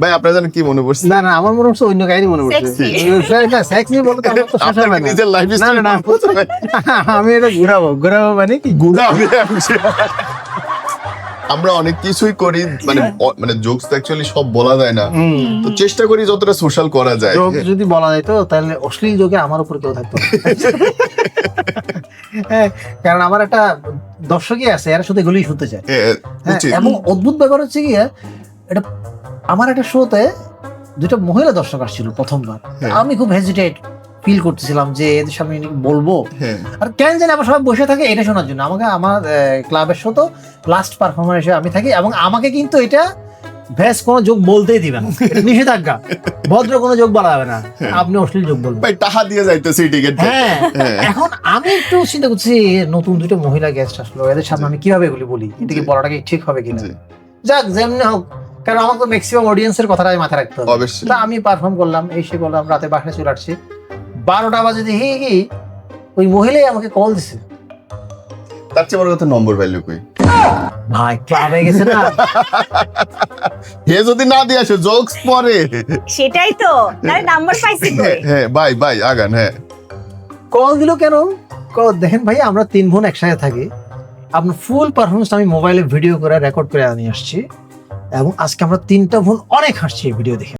ভাই আপনার জানেন কি মনে পড়ছে? না না আমার মনে হচ্ছে অন্য কাহিনী মনে পড়ছে। সেক্স নিয়ে বলতে আমার তো শেষ হবে নিজের লাইফ না না না আমি এটা ঘুরাবো। ঘুরাবো মানে কি? আমরা অনেক কিছুই করি মানে মানে জোকস অ্যাকচুয়ালি সব বলা যায় না। তো চেষ্টা করি যতটা সোশ্যাল করা যায়। যোগ যদি বলা যায় তো তাহলে অশ্লীল যোগে আমার উপর কেউ থাকতো হ্যাঁ, কারণ আমার একটা দর্শকই আছে এরা শুধু এগুলোই শুনতে চায়। হ্যাঁ, হ্যাঁ, এবং অদ্ভুত ব্যাপার হচ্ছে কি এটা আমার একটা শোতে দুটো মহিলা দর্শক আসছিল প্রথমবার। হ্যাঁ। আমি খুব হেজিটেট ফিল করতেছিলাম যে এদের সামনে বলব। হ্যাঁ। আর কেন জানি আবার সবাই বসে থাকে এটা শোনার জন্য। আমাকে আমার ক্লাবের শো তো লাস্ট পারফরমেন্স হিসেবে আমি থাকি এবং আমাকে কিন্তু এটা কোনো যোগ বলতেই দিবে না। নিষেধাজ্ঞা। ভদ্র কোনো যোগ বলা যাবে না। আপনি অশ্লীল যোগ বলবেন। ভাই টাকা দিয়ে যাইতেছি টিকিট হ্যাঁ। হ্যাঁ। এখন আমি একটু চিন্তা করছি নতুন দুটো মহিলা গেস্ট আসলো। এদের সামনে আমি কীভাবে এগুলি বলি? এটা কি জি। বলাটা কি ঠিক হবে কিনা? যাক যেমনি হোক কারণ আমার তো ম্যাক্সিমাম অডিয়েন্সের কথাটাই মাথায় রাখতে হবে। অবশ্যই। তা আমি পারফর্ম করলাম এই সে করলাম রাতে বাসায় চলে আসছি। বারোটা বাজে দেখি কি ওই মহিলাই আমাকে কল দিছে। তার চেয়ে বড় কথা নম্বর ভ্যালু কই? ভাই ক্লাবে গেছে না? হে যদি না দিয়ে আসে জোকস পরে। সেটাই তো তার নাম্বার পাইছি কই? হ্যাঁ, হ্যাঁ বাই বাই আগান হ্যাঁ। কল দিল কেন? ক- দেখেন ভাই আমরা তিন বোন একসাথে থাকি। আপনার ফুল পারফরমেন্স আমি মোবাইলে ভিডিও করে রেকর্ড করে নিয়ে আসছি। এবং আজকে আমরা তিনটা বোন অনেক হাসছি এই ভিডিও দেখে।